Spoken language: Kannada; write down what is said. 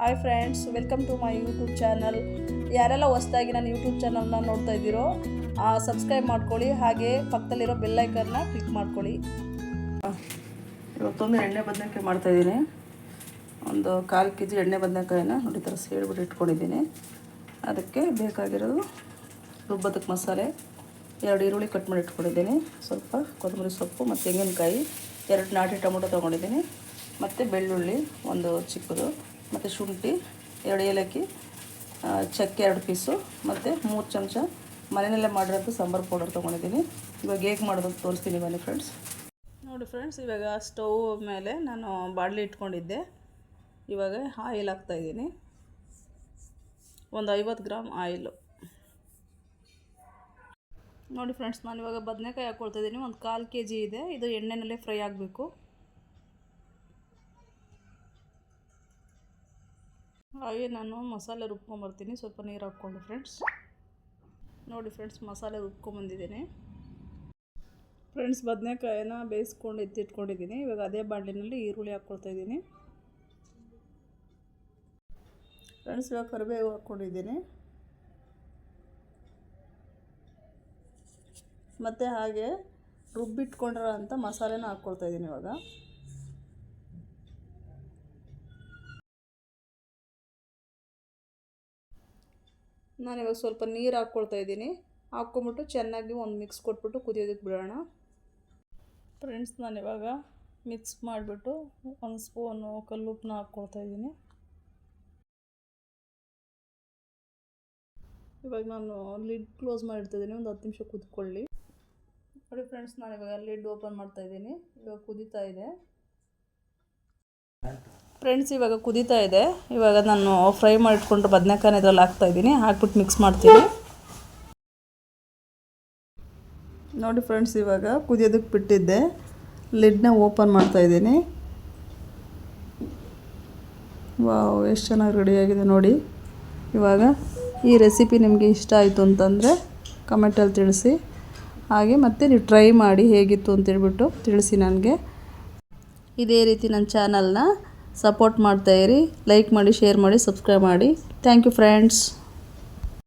Hi friends, welcome to my YouTube channel. ಯಾರೆಲ್ಲ ಹೊಸ್ದಾಗಿ ನಾನು ಯೂಟ್ಯೂಬ್ ಚಾನಲ್ನ ನೋಡ್ತಾ ಇದ್ದೀರೋ ಸಬ್ಸ್ಕ್ರೈಬ್ ಮಾಡ್ಕೊಳ್ಳಿ. ಹಾಗೆ ಪಕ್ಕದಲ್ಲಿರೋ ಬೆಲ್ಲೈಕನ್ನ ಕ್ಲಿಕ್ ಮಾಡ್ಕೊಳ್ಳಿ. ಇವತ್ತೊಂದು ಎಣ್ಣೆ ಬದನೆಕಾಯಿ ಮಾಡ್ತಾಯಿದ್ದೀನಿ ಒಂದು ಕಾಲು ಕೆ ಜಿ ಎಣ್ಣೆ ಬದನೆಕಾಯಿನ ನೋಡಿ ಥರ ಸೇಡ್ಬಿಟ್ಟು ಇಟ್ಕೊಂಡಿದ್ದೀನಿ. ಅದಕ್ಕೆ ಬೇಕಾಗಿರೋದು ರುಬ್ಬದಕ್ಕೆ ಮಸಾಲೆ, ಎರಡು ಈರುಳ್ಳಿ ಕಟ್ ಮಾಡಿ ಇಟ್ಕೊಂಡಿದ್ದೀನಿ. ಸ್ವಲ್ಪ ಕೊತ್ತಂಬರಿ ಸೊಪ್ಪು ಮತ್ತು ತೆಂಗಿನಕಾಯಿ, ಎರಡು ನಾಟಿ ಟೊಮೊಟೊ ತೊಗೊಂಡಿದ್ದೀನಿ. ಮತ್ತು ಬೆಳ್ಳುಳ್ಳಿ ಒಂದು ಚಿಕ್ಕದು. ಮತ್ತು ಶುಂಠಿ, ಎರಡು ಏಲಕ್ಕಿ ಚಕ್ಕೆ ಎರಡು ಪೀಸು, ಮತ್ತು ಮೂರು ಚಮಚ ಮನೆಯಲ್ಲೇ ಮಾಡಿರೋಂಥ ಸಾಂಬಾರು ಪೌಡರ್ ತೊಗೊಂಡಿದ್ದೀನಿ. ಇವಾಗ ಹೇಗೆ ಮಾಡೋದು ತೋರಿಸ್ತೀನಿ ಬನ್ನಿ ಫ್ರೆಂಡ್ಸ್ ನೋಡಿ ಫ್ರೆಂಡ್ಸ್ ಇವಾಗ ಸ್ಟವ್ ಮೇಲೆ ನಾನು ಬಾಣಲಿ ಇಟ್ಕೊಂಡಿದ್ದೆ. ಇವಾಗ ಆಯಿಲ್ ಹಾಕ್ತಾಯಿದ್ದೀನಿ ಒಂದು ಐವತ್ತು ಗ್ರಾಮ್ ಆಯಿಲು. ನೋಡಿ ಫ್ರೆಂಡ್ಸ್ ನಾನು ಇವಾಗ ಬದನೆಕಾಯಿ ಹಾಕ್ಕೊಳ್ತಾ ಇದ್ದೀನಿ. ಒಂದು ಕಾಲು ಕೆ ಜಿ ಇದೆ. ಇದು ಎಣ್ಣೆನಲ್ಲೇ ಫ್ರೈ ಆಗಬೇಕು. ಹಾಗೆ ನಾನು ಮಸಾಲೆ ರುಬ್ಕೊಂಬರ್ತೀನಿ. ಸ್ವಲ್ಪ ನೀರು ಹಾಕ್ಕೊಂಡು ಫ್ರೆಂಡ್ಸ್ ನೋಡಿ ಫ್ರೆಂಡ್ಸ್ ಮಸಾಲೆ ರುಬ್ಕೊಂಬಂದಿದ್ದೀನಿ. ಫ್ರೆಂಡ್ಸ್ ಬದನೆಕಾಯಿನ ಬೇಯಿಸ್ಕೊಂಡು ಎತ್ತಿಟ್ಕೊಂಡಿದ್ದೀನಿ. ಇವಾಗ ಅದೇ ಬಾಣಲಿನಲ್ಲಿ ಈರುಳ್ಳಿ ಹಾಕ್ಕೊಳ್ತಾ ಇದ್ದೀನಿ. ಫ್ರೆಂಡ್ಸ್ ಇವಾಗ ಕರಿಬೇವು ಹಾಕ್ಕೊಂಡಿದ್ದೀನಿ ಮತ್ತು ಹಾಗೆ ರುಬ್ಬಿಟ್ಕೊಂಡಿರೋ ಅಂಥ ಮಸಾಲೆನ ಹಾಕ್ಕೊಳ್ತಾ ಇದ್ದೀನಿ ಇವಾಗ. ನಾನಿವಾಗ ಸ್ವಲ್ಪ ನೀರು ಹಾಕ್ಕೊಳ್ತಾ ಇದ್ದೀನಿ. ಹಾಕ್ಕೊಂಬಿಟ್ಟು ಚೆನ್ನಾಗಿ ಒಂದು ಮಿಕ್ಸ್ ಕೊಟ್ಬಿಟ್ಟು ಕುದಿಯೋದಕ್ಕೆ ಬಿಡೋಣ. ಫ್ರೆಂಡ್ಸ್ ನಾನಿವಾಗ ಮಿಕ್ಸ್ ಮಾಡಿಬಿಟ್ಟು ಒಂದು ಸ್ಪೂನು ಕಲ್ಲುಪ್ಪನ್ನ ಹಾಕ್ಕೊಳ್ತಾ ಇದ್ದೀನಿ. ಇವಾಗ ನಾನು ಲಿಡ್ ಕ್ಲೋಸ್ ಮಾಡಿರ್ತಿದ್ದೀನಿ ಒಂದು ಹತ್ತು ನಿಮಿಷ ಕುದ್ಕೊಳ್ಳಿ ನೋಡಿ ಫ್ರೆಂಡ್ಸ್ ನಾನು ಇವಾಗ ಲಿಡ್ ಓಪನ್ ಮಾಡ್ತಾ ಇದ್ದೀನಿ. ಇವಾಗ ಕುದೀತಾ ಇದೆ. ಫ್ರೆಂಡ್ಸ್, ಇವಾಗ ಕುದೀತಾ ಇದೆ. ಇವಾಗ ನಾನು ಫ್ರೈ ಮಾಡಿಟ್ಕೊಂಡು ಬದನೆಕಾಯಿ ಇದ್ರಲ್ಲಿ ಹಾಕ್ತಾ ಇದ್ದೀನಿ. ಹಾಕ್ಬಿಟ್ಟು ಮಿಕ್ಸ್ ಮಾಡ್ತೀನಿ. ನೋಡಿ ಫ್ರೆಂಡ್ಸ್, ಇವಾಗ ಕುದಿಯೋದಕ್ಕೆ ಬಿಟ್ಟಿದ್ದೆ. ಲಿಡ್ನ ಓಪನ್ ಮಾಡ್ತಾ ಇದ್ದೀನಿ. ವಾವ್, ಎಷ್ಟು ಚೆನ್ನಾಗಿ ರೆಡಿಯಾಗಿದೆ ನೋಡಿ. ಇವಾಗ ಈ ರೆಸಿಪಿ ನಿಮಗೆ ಇಷ್ಟ ಆಯಿತು ಅಂತಂದರೆ ಕಮೆಂಟಲ್ಲಿ ತಿಳಿಸಿ. ಹಾಗೆ ಮತ್ತೆ ನೀವು ಟ್ರೈ ಮಾಡಿ ಹೇಗಿತ್ತು ಅಂತೇಳ್ಬಿಟ್ಟು ತಿಳಿಸಿ ನನಗೆ. ಇದೇ ರೀತಿ ನನ್ನ ಚಾನಲ್ನ ಸಪೋರ್ಟ್ ಮಾಡ್ತಾಯಿರಿ ಲೈಕ್ ಮಾಡಿ ಶೇರ್ ಮಾಡಿ ಸಬ್ಸ್ಕ್ರೈಬ್ ಮಾಡಿ. Thank you friends